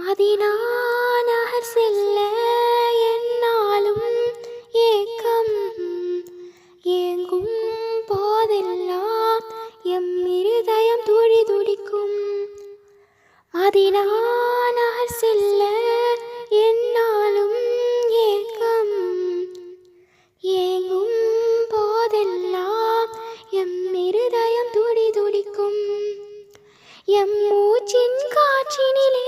Medina நகர் செல்ல என்னாலும் ஏக்கம். ஏங்கும் போதெல்லாம் எம் இருதயம் துடி துடிக்கும். மதினா நகர் செல்ல என்னாலும் ஏக்கம். ஏங்கும் போதெல்லாம் எம் இருதயம் துடி துடிக்கும். எம் மூச்சின் காற்றினிலே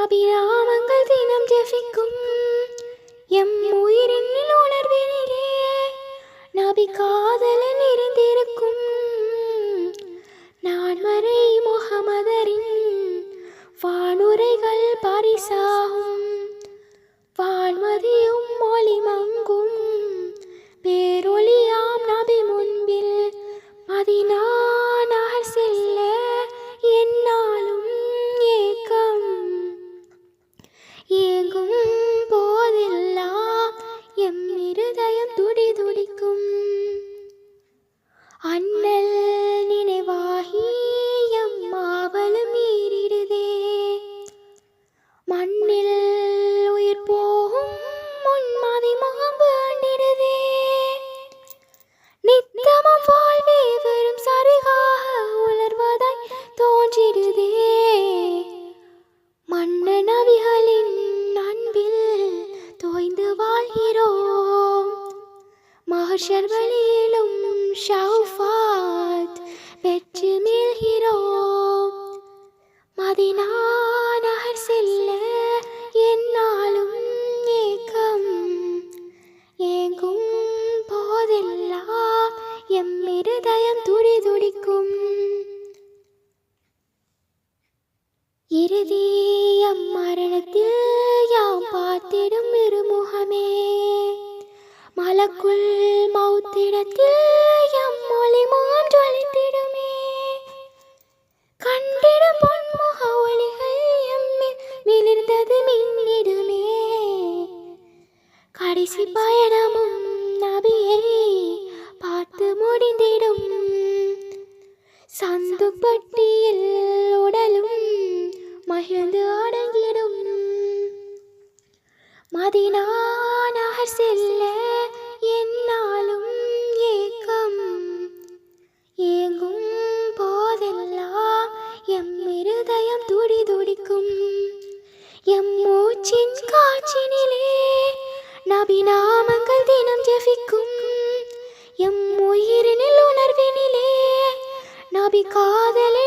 அபிராமங்கள் தினம் ஜெபிக்கும். எம் உயிரின் உணர்வினிலே நபி காதலன் இருந்திருக்கும் நான் வரை முகமதரின் வானுரைகள் பரிசா மகர்ஷர் வழியிலும் ஷவுஃபாத் பெற்று மீள்கிறோம் மதினா நகர் செல்ல என்னாலும் ஏக்கம் ஏங்கும் போதெல்லாம் எம் இருதயம் துடி துடிக்கும் இறுதியம் மரணத்தில் யாம் பார்த்திடும் இருமுகமே மலக்குள் மௌத்திடத்தில் எம் மொழி மூன்றொழித்திடுமே பொன்முக ஒளிகள் எம்மில் விளிர்ந்தது மின்னிடுமே கடைசி பயணமும் நபியை பார்த்து முடிந்திடும். சந்துப்பட்டியில் உடலும் மகிழ்ந்து நபி நாமங்கள் தினம் ஜெபிக்கும். எம் உயிரினில் உணர்வினிலே நபி காதலை